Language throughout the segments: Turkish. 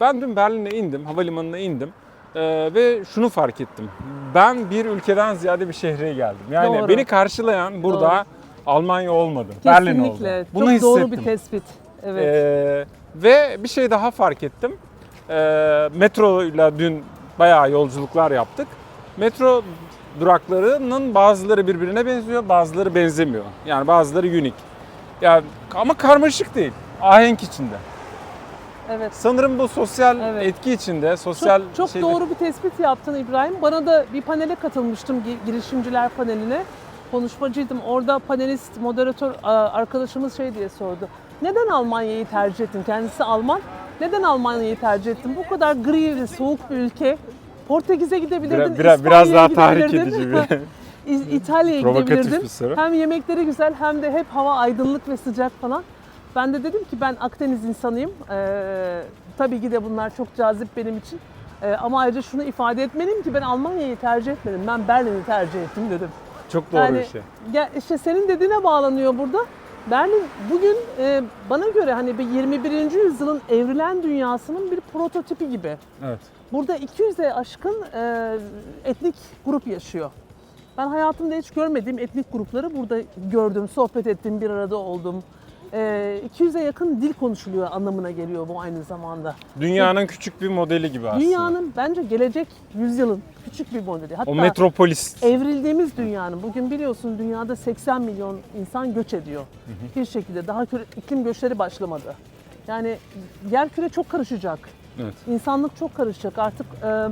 Ben dün Berlin'e indim, havalimanına indim Ee, ve şunu fark ettim. Ben bir ülkeden ziyade bir şehre geldim. Yani Doğru. beni karşılayan burada Doğru. Almanya olmadı, Berlin oldu. Kesinlikle. Bunu Çok hissettim. doğru bir tespit. Evet. Ee, ve bir şey daha fark ettim. Ee, metro ile dün bayağı yolculuklar yaptık. Metro duraklarının bazıları birbirine benziyor, bazıları benzemiyor. Yani bazıları unik. Yani ama karmaşık değil. Ahenk içinde. Evet. Sanırım bu sosyal Evet. etki içinde, sosyal Çok, çok şeyde- doğru bir tespit yaptın İbrahim. Bana da bir panele katılmıştım, gi- girişimciler paneline. Konuşmacıydım. Orada panelist, moderatör arkadaşımız şey diye sordu. Neden Almanya'yı tercih ettin? Kendisi Alman. Neden Almanya'yı tercih ettin? Bu kadar gri ve soğuk bir ülke. Portekiz'e gidebilirdin, Biraz, biraz, biraz daha tahrik edici bir İtalya'ya gidebilirdin. Hem yemekleri güzel hem de hep hava aydınlık ve sıcak falan. Ben de dedim ki ben Akdeniz insanıyım. Ee, tabii ki de bunlar çok cazip benim için. Ee, ama ayrıca şunu ifade etmeliyim ki ben Almanya'yı tercih etmedim. Ben Berlin'i tercih ettim dedim. Çok doğru yani bir şey. ya işte senin dediğine bağlanıyor burada. Berlin bugün e, bana göre hani bir 21. yüzyılın evrilen dünyasının bir prototipi gibi. Evet. Burada 200'e aşkın e, etnik grup yaşıyor. Ben hayatımda hiç görmediğim etnik grupları burada gördüm, sohbet ettim, bir arada oldum. E, 200'e yakın dil konuşuluyor anlamına geliyor bu aynı zamanda. Dünyanın küçük bir modeli gibi aslında. Dünyanın bence gelecek yüzyılın küçük bir modeli. Hatta o metropolis. evrildiğimiz dünyanın, bugün biliyorsun dünyada 80 milyon insan göç ediyor. Bir şekilde daha iklim göçleri başlamadı. Yani yer küre çok karışacak. Evet. İnsanlık çok karışacak. Artık e,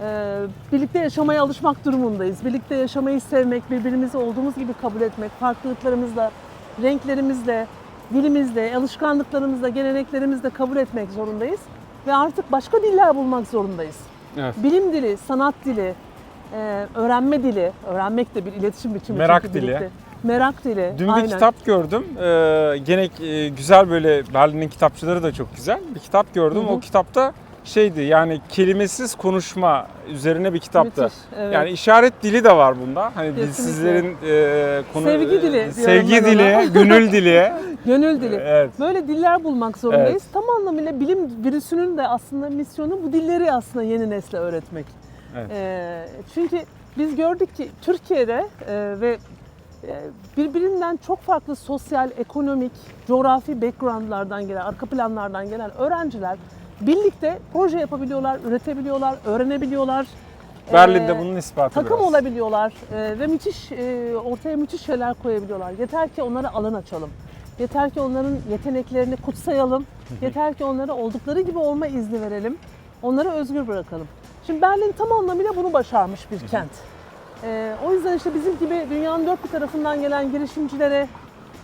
e, birlikte yaşamaya alışmak durumundayız. Birlikte yaşamayı sevmek, birbirimizi olduğumuz gibi kabul etmek, farklılıklarımızla, renklerimizle, dilimizle, alışkanlıklarımızla, geleneklerimizle kabul etmek zorundayız. Ve artık başka diller bulmak zorundayız. Evet. Bilim dili, sanat dili, e, öğrenme dili, öğrenmek de bir iletişim biçimi. Merak dili. birlikte. Merak dili. Dün bir aynen. kitap gördüm. Ee, gene e, güzel böyle Berlin'in kitapçıları da çok güzel. Bir kitap gördüm. Hı hı. O kitapta şeydi yani kelimesiz konuşma üzerine bir kitaptı. Müthiş, evet. Yani işaret dili de var bunda. Hani Kesinlikle. dilsizlerin e, konu Sevgi dili e, sevgi dili, gönül dili. Gönül dili. Evet. Böyle diller bulmak zorundayız. Evet. Tam anlamıyla bilim virüsünün de aslında misyonu bu dilleri aslında yeni nesle öğretmek. Evet. Ee, çünkü biz gördük ki Türkiye'de e, ve e, birbirinden çok farklı sosyal, ekonomik, coğrafi backgroundlardan gelen, arka planlardan gelen öğrenciler birlikte proje yapabiliyorlar, üretebiliyorlar, öğrenebiliyorlar. Berlin'de Ee, bunun ispatı takım biraz. olabiliyorlar e, ve müthiş e, ortaya müthiş şeyler koyabiliyorlar. Yeter ki onlara alan açalım. Yeter ki onların yeteneklerini kutsayalım. Yeter ki onlara oldukları gibi olma izni verelim. Onları özgür bırakalım. Şimdi Berlin tam anlamıyla bunu başarmış bir kent. E, o yüzden işte bizim gibi dünyanın dört bir tarafından gelen girişimcilere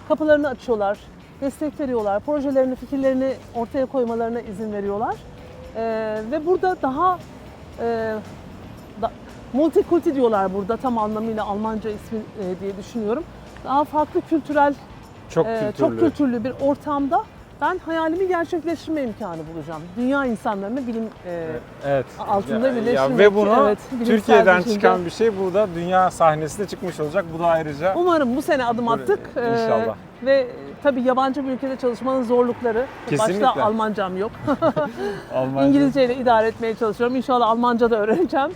kapılarını açıyorlar, destek veriyorlar, projelerini, fikirlerini ortaya koymalarına izin veriyorlar. E, ve burada daha e, da, multikulti diyorlar burada tam anlamıyla Almanca ismi e, diye düşünüyorum. Daha farklı kültürel, çok e, kültürlü. çok kültürlü bir ortamda ben hayalimi gerçekleştirme imkanı bulacağım. Dünya insanlarını bilim e, Evet. altında Ya- birleştirmek. Ya ve bunu Evet, Türkiye'den düşünce. çıkan bir şey burada dünya sahnesine çıkmış olacak. Bu da ayrıca Umarım bu sene adım attık. E, inşallah. ve tabii yabancı bir ülkede çalışmanın zorlukları. Kesinlikle. Başta Almancam yok. Almanca. İngilizce ile idare etmeye çalışıyorum. İnşallah Almanca da öğreneceğim.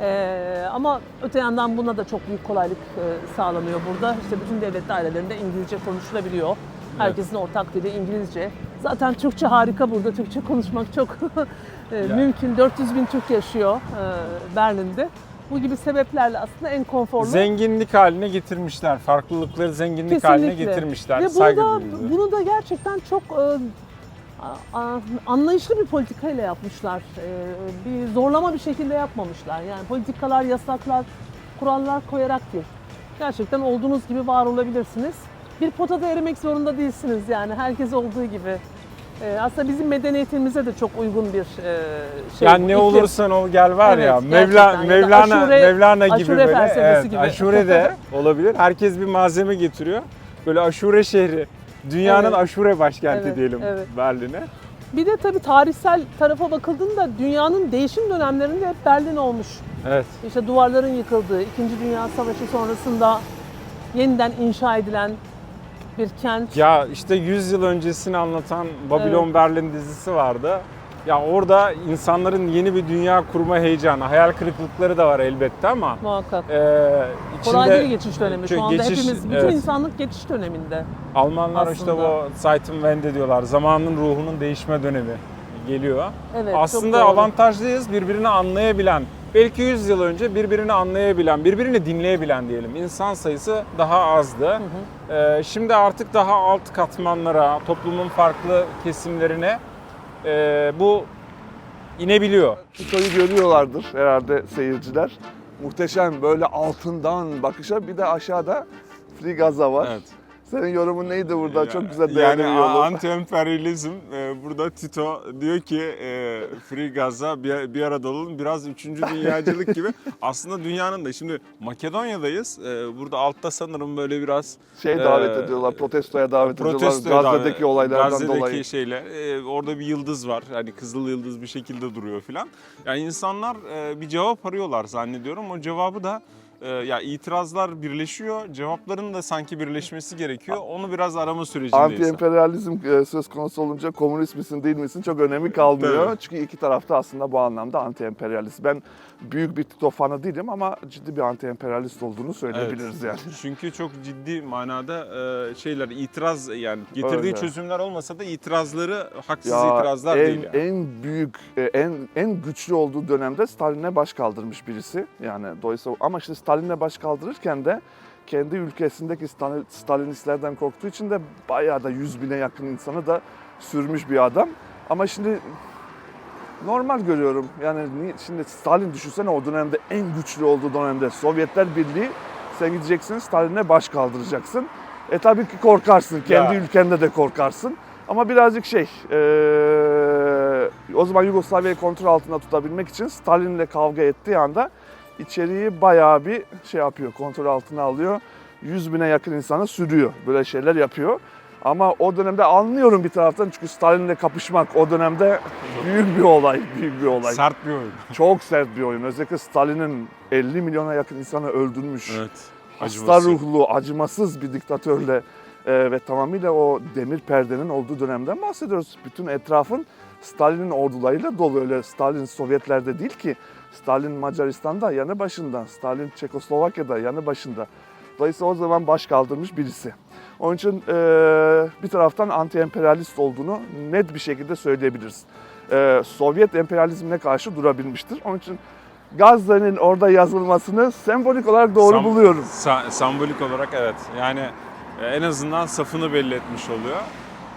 Ee, ama öte yandan buna da çok büyük kolaylık e, sağlanıyor burada. İşte bütün devlet dairelerinde İngilizce konuşulabiliyor. Herkesin ortak dili İngilizce. Zaten Türkçe harika burada. Türkçe konuşmak çok e, mümkün. 400 bin Türk yaşıyor e, Berlin'de. Bu gibi sebeplerle aslında en konforlu. Zenginlik haline getirmişler. Farklılıkları zenginlik haline Kesinlikle. getirmişler. Ve bunu Saygı da, bunu da gerçekten çok e, anlayışlı bir politikayla yapmışlar. Bir zorlama bir şekilde yapmamışlar. Yani politikalar, yasaklar, kurallar koyarak değil. Gerçekten olduğunuz gibi var olabilirsiniz. Bir potada erimek zorunda değilsiniz yani herkes olduğu gibi. E, aslında bizim medeniyetimize de çok uygun bir e, şey. yani bu, ne iklim. olursan ol gel var ya. Evet, Mevla. Ya da Mevlana, aşure- Mevlana gibi aşure böyle. felsefesi Evet, gibi. aşure de olabilir. Herkes bir malzeme getiriyor. Böyle aşure şehri. Dünyanın Evet. aşure başkenti Evet, diyelim evet. Berlin'e. Bir de tabii tarihsel tarafa bakıldığında dünyanın değişim dönemlerinde hep Berlin olmuş. Evet. İşte duvarların yıkıldığı, İkinci Dünya Savaşı sonrasında yeniden inşa edilen bir kent. Ya işte 100 yıl öncesini anlatan Babylon Evet. Berlin dizisi vardı. Ya orada insanların yeni bir dünya kurma heyecanı, hayal kırıklıkları da var elbette ama Muhakkak. e, içinde Kolay değil geçiş dönemi. Şu anda geçiş- hepimiz, bütün evet. insanlık geçiş döneminde. Almanlar işte Aslında. o Zeitenwende diyorlar. Zamanın ruhunun değişme dönemi geliyor. Evet, Aslında avantajlıyız. Birbirini anlayabilen, belki 100 yıl önce birbirini anlayabilen, birbirini dinleyebilen diyelim. İnsan sayısı daha azdı. Ee, şimdi artık daha alt katmanlara, toplumun farklı kesimlerine e, bu inebiliyor. Tito'yu görüyorlardır herhalde seyirciler. Muhteşem böyle altından bakışa bir de aşağıda Free Gaza var. Evet. Senin yorumun neydi burada? Ya- Çok güzel Yani değerlendiriyorlar. anti-emperyalizm e, burada Tito diyor ki e, Free Gaza bir, bir arada olalım biraz 3. dünyacılık gibi. Aslında dünyanın da şimdi Makedonya'dayız. E, burada altta sanırım böyle biraz şey davet Ee, ediyorlar, protestoya davet protesto ediyorlar Gazze'deki olaylardan Gazze'deki dolayı. şeyler. e, orada bir yıldız var. Hani kızıl yıldız bir şekilde duruyor filan. Yani insanlar e, bir cevap arıyorlar zannediyorum. O cevabı da e, ya itirazlar birleşiyor. Cevapların da sanki birleşmesi gerekiyor. Onu biraz arama sürecindeyiz. Anti-emperyalizm e, söz konusu olunca komünist misin değil misin çok önemi kalmıyor. Tabii. Çünkü iki tarafta aslında bu anlamda anti-emperyalist. Ben büyük bir Tito fanı değilim ama ciddi bir anti-emperyalist olduğunu söyleyebiliriz yani. Çünkü çok ciddi manada e, şeyler itiraz yani getirdiği Öyle. çözümler olmasa da itirazları haksız Ya itirazlar en, değil. Yani. en büyük, e, en en güçlü olduğu dönemde Stalin'e baş kaldırmış birisi. Yani dolayısıyla ama işte Stalin'e baş kaldırırken de kendi ülkesindeki Stalin- Stalinistlerden korktuğu için de bayağı da 100 bine yakın insanı da sürmüş bir adam. Ama şimdi normal görüyorum. Yani ni- şimdi Stalin düşünsene o dönemde en güçlü olduğu dönemde Sovyetler Birliği sen gideceksin Stalin'e baş kaldıracaksın. E tabii ki korkarsın. Kendi Ya. ülkende de korkarsın. Ama birazcık şey, eee, o zaman Yugoslavya'yı kontrol altında tutabilmek için Stalin'le kavga ettiği anda içeriği bayağı bir şey yapıyor, kontrol altına alıyor. 100 bine yakın insanı sürüyor, böyle şeyler yapıyor. Ama o dönemde anlıyorum bir taraftan çünkü Stalin'le kapışmak o dönemde büyük bir olay, büyük bir olay. Sert bir oyun. Çok sert bir oyun. Özellikle Stalin'in 50 milyona yakın insanı öldürmüş Evet. hasta ruhlu, acımasız bir diktatörle e, ve tamamıyla o demir perdenin olduğu dönemden bahsediyoruz. Bütün etrafın Stalin'in ordularıyla dolu. Öyle Stalin Sovyetlerde değil ki. Stalin Macaristan'da yanı başında, Stalin Çekoslovakya'da yanı başında. Dolayısıyla o zaman baş kaldırmış birisi. Onun için e, bir taraftan anti-emperyalist olduğunu net bir şekilde söyleyebiliriz. E, Sovyet emperyalizmine karşı durabilmiştir. Onun için Gazze'nin orada yazılmasını sembolik olarak doğru Sam- buluyorum. sa- sembolik olarak evet. Yani e, en azından safını belli etmiş oluyor.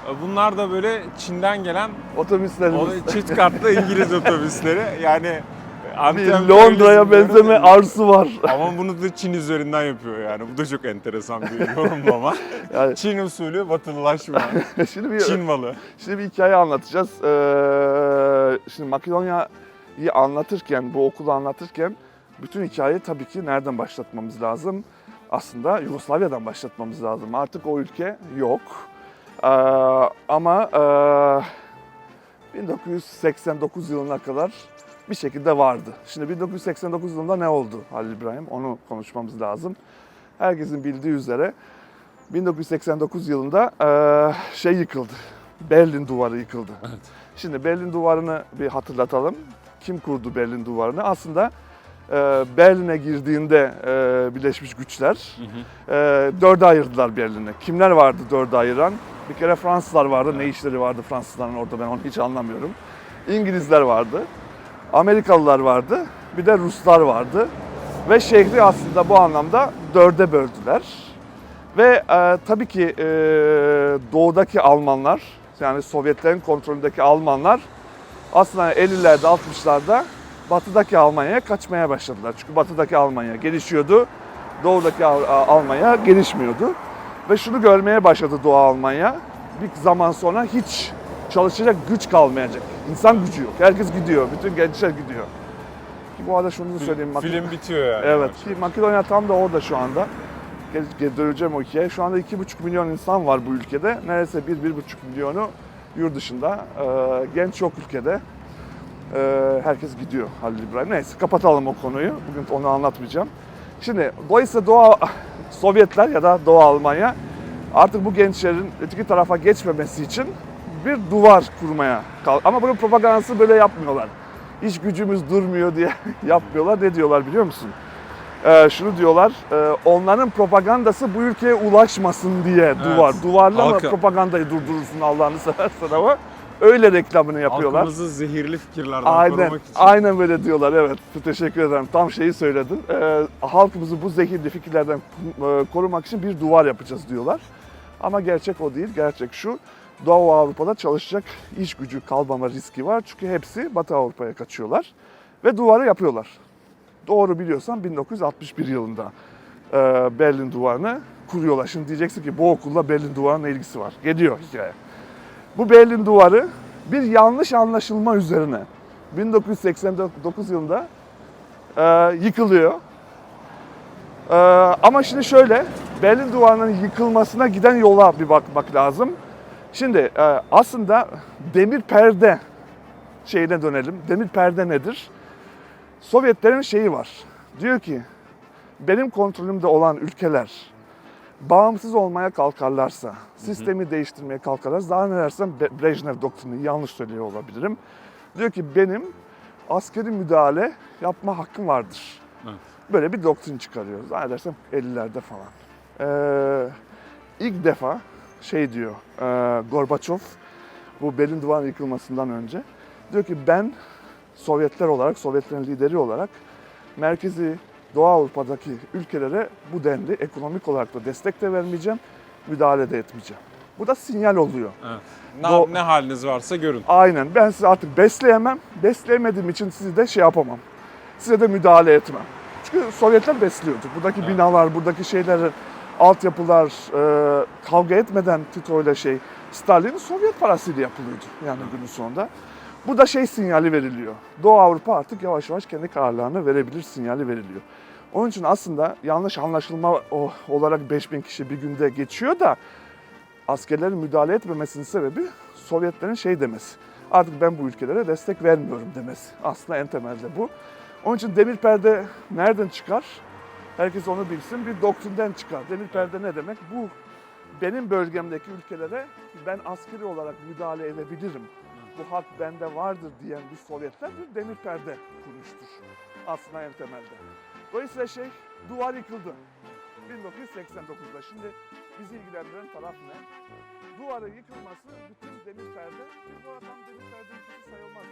E, Bunlar da böyle Çin'den gelen Otobüslerimiz. çift katlı İngiliz otobüsleri. Yani e, anti-emperyalizm Londra'ya benzeme arzusu var. Ama bunu da Çin üzerinden yapıyor yani. Bu da çok enteresan bir yorumlama. Yani Çin usulü batılılaşma. şimdi bir Çin malı. şimdi bir hikaye anlatacağız. Ee, şimdi Makedonya'yı anlatırken, bu okulu anlatırken bütün hikayeyi tabii ki nereden başlatmamız lazım? Aslında Yugoslavya'dan başlatmamız lazım. Artık o ülke yok. Ee, ama ee, 1989 yılına kadar bir şekilde vardı. Şimdi 1989 yılında ne oldu Halil İbrahim? Onu konuşmamız lazım. Herkesin bildiği üzere 1989 yılında eee, şey yıkıldı. Berlin Duvarı yıkıldı. Şimdi Berlin Duvarı'nı bir hatırlatalım. Kim kurdu Berlin Duvarı'nı? Aslında eee, Berlin'e girdiğinde eee, Birleşmiş Güçler dörde ayırdılar Berlin'i. Kimler vardı dörde ayıran? Bir kere Fransızlar vardı. Ne işleri vardı Fransızların orada ben onu hiç anlamıyorum. İngilizler vardı. Amerikalılar vardı. Bir de Ruslar vardı. Ve şehri aslında bu anlamda dörde böldüler. Ve e, tabii ki e, doğudaki Almanlar, yani Sovyetlerin kontrolündeki Almanlar aslında 50'lerde 60'larda batıdaki Almanya'ya kaçmaya başladılar. Çünkü batıdaki Almanya gelişiyordu, doğudaki Al- Almanya gelişmiyordu. Ve şunu görmeye başladı Doğu Almanya. Bir zaman sonra hiç çalışacak güç kalmayacak. İnsan gücü yok. Herkes gidiyor. Bütün gençler gidiyor. Ki bu arada şunu da söyleyeyim. Mak- Film bitiyor yani. Evet. Ki Makedonya tam da orada şu anda. Gel- döneceğim o hikayeye. Şu anda 2,5 milyon insan var bu ülkede. Neredeyse 1-1,5 milyonu yurt dışında. Ee, genç yok ülkede. Ee, herkes gidiyor Halil İbrahim. Neyse kapatalım o konuyu. Bugün onu anlatmayacağım. Şimdi dolayısıyla Doğu Sovyetler ya da Doğu Almanya artık bu gençlerin öteki tarafa geçmemesi için bir duvar kurmaya kalk. Ama bunun propagandası böyle yapmıyorlar. İş gücümüz durmuyor diye yapmıyorlar. Ne diyorlar biliyor musun? Ee, şunu diyorlar, e, onların propagandası bu ülkeye ulaşmasın diye duvar. Duvarla Halka- propagandayı durdurursun Allah'ını seversen ama öyle reklamını yapıyorlar. Halkımızı zehirli fikirlerden Aynen, korumak için. aynen böyle diyorlar evet. Teşekkür ederim. Tam şeyi söyledin. Ee, halkımızı bu zehirli fikirlerden e, korumak için bir duvar yapacağız diyorlar. Ama gerçek o değil. Gerçek şu. Doğu Avrupa'da çalışacak iş gücü kalmama riski var. Çünkü hepsi Batı Avrupa'ya kaçıyorlar. Ve duvarı yapıyorlar. Doğru biliyorsam 1961 yılında e, Berlin Duvarı'nı kuruyorlar. Şimdi diyeceksin ki bu okulla Berlin Duvarı'nın ilgisi var. Geliyor hikaye. Bu Berlin Duvarı bir yanlış anlaşılma üzerine 1989 yılında e, yıkılıyor. E, ama şimdi şöyle, Berlin Duvarı'nın yıkılmasına giden yola bir bakmak lazım. Şimdi e, aslında demir perde şeyine dönelim. Demir perde nedir? Sovyetlerin şeyi var. Diyor ki benim kontrolümde olan ülkeler bağımsız olmaya kalkarlarsa, sistemi değiştirmeye kalkarlarsa, daha ne dersem Be- Brejnev doktrini yanlış söylüyor olabilirim. Diyor ki benim askeri müdahale yapma hakkım vardır. Evet. Böyle bir doktrin çıkarıyor. Zannedersem 50'lerde falan. Ee, ilk defa şey diyor e, Gorbaçov bu Berlin Duvarı'nın yıkılmasından önce diyor ki ben Sovyetler olarak, Sovyetlerin lideri olarak merkezi Doğu Avrupa'daki ülkelere bu denli ekonomik olarak da destek de vermeyeceğim, müdahale de etmeyeceğim. Bu da sinyal oluyor. Evet. Ne, Do- ne haliniz varsa görün. Aynen ben sizi artık besleyemem, besleyemediğim için sizi de şey yapamam. Size de müdahale etmem. Çünkü Sovyetler besliyordu. Buradaki binalar, buradaki şeyler, altyapılar e, kavga etmeden Tito ile şey Stalin Sovyet parasıyla yapılıyordu yani günün sonunda. Bu da şey sinyali veriliyor. Doğu Avrupa artık yavaş yavaş kendi kararlarını verebilir sinyali veriliyor. Onun için aslında yanlış anlaşılma olarak 5000 kişi bir günde geçiyor da askerlerin müdahale etmemesinin sebebi Sovyetlerin şey demesi. Artık ben bu ülkelere destek vermiyorum demesi. Aslında en temelde bu. Onun için demir perde nereden çıkar? Herkes onu bilsin. Bir doktrinden çıkar. Demir perde ne demek? Bu benim bölgemdeki ülkelere ben askeri olarak müdahale edebilirim. Bu hak bende vardır diyen bir Sovyetler bir demir perde kurmuştur. Aslında en temelde. Dolayısıyla şey duvar yıkıldı. 1989'da. Şimdi bizi ilgilendiren taraf ne? Duvarın yıkılması bütün demir perde, bu tam demir perde ülkesi sayılmaz.